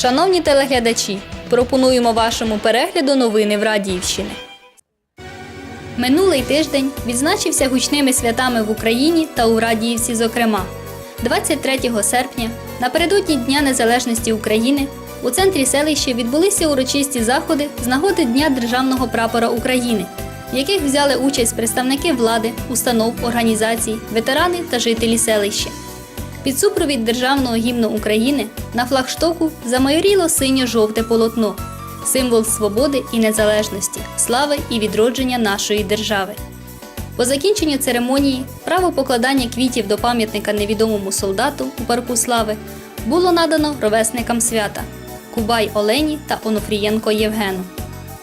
Шановні телеглядачі, пропонуємо вашому перегляду новини в Радіївщини. Минулий тиждень відзначився гучними святами в Україні та у Радіївці, зокрема. 23 серпня, напередодні Дня Незалежності України, у центрі селища відбулися урочисті заходи з нагоди Дня Державного прапора України, в яких взяли участь представники влади, установ, організацій, ветерани та жителі селища. Під супровід державного гімну України на флагштоку замайоріло синьо-жовте полотно символ свободи і незалежності, слави і відродження нашої держави. По закінченню церемонії право покладання квітів до пам'ятника невідомому солдату у парку слави було надано ровесникам свята Кубай Олені та Онуфрієнко Євгену.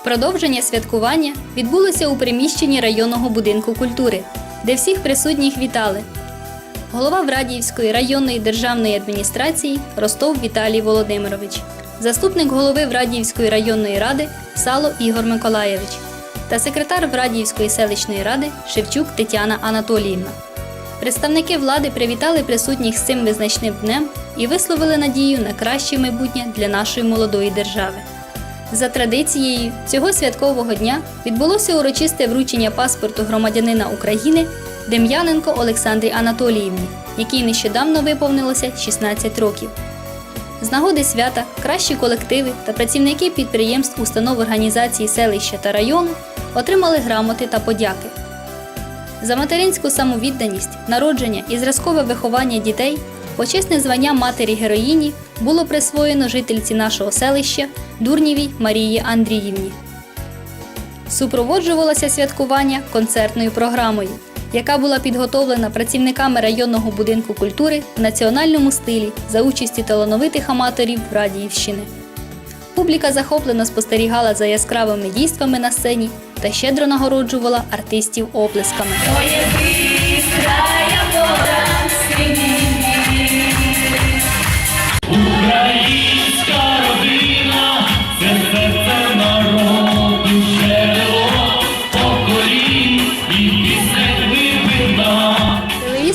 Продовження святкування відбулося у приміщенні районного будинку культури, де всіх присутніх вітали голова Врадіївської районної державної адміністрації Ростов Віталій Володимирович, заступник голови Врадіївської районної ради Сало Ігор Миколаєвич та секретар Врадіївської селищної ради Шевчук Тетяна Анатоліївна. Представники влади привітали присутніх з цим визначним днем і висловили надію на краще майбутнє для нашої молодої держави. За традицією цього святкового дня відбулося урочисте вручення паспорту громадянина України Дем'яненко Олександрі Анатоліївні, якій нещодавно виповнилося 16 років. З нагоди свята кращі колективи та працівники підприємств, установ організації селища та району отримали грамоти та подяки. За материнську самовідданість, народження і зразкове виховання дітей почесне звання матері героїні було присвоєно жительці нашого селища Дурнєвій Марії Андріївні. Супроводжувалося святкування концертною програмою, яка була підготовлена працівниками районного будинку культури в національному стилі за участі талановитих аматорів Радіївщини. Публіка захоплено спостерігала за яскравими дійствами на сцені та щедро нагороджувала артистів оплесками.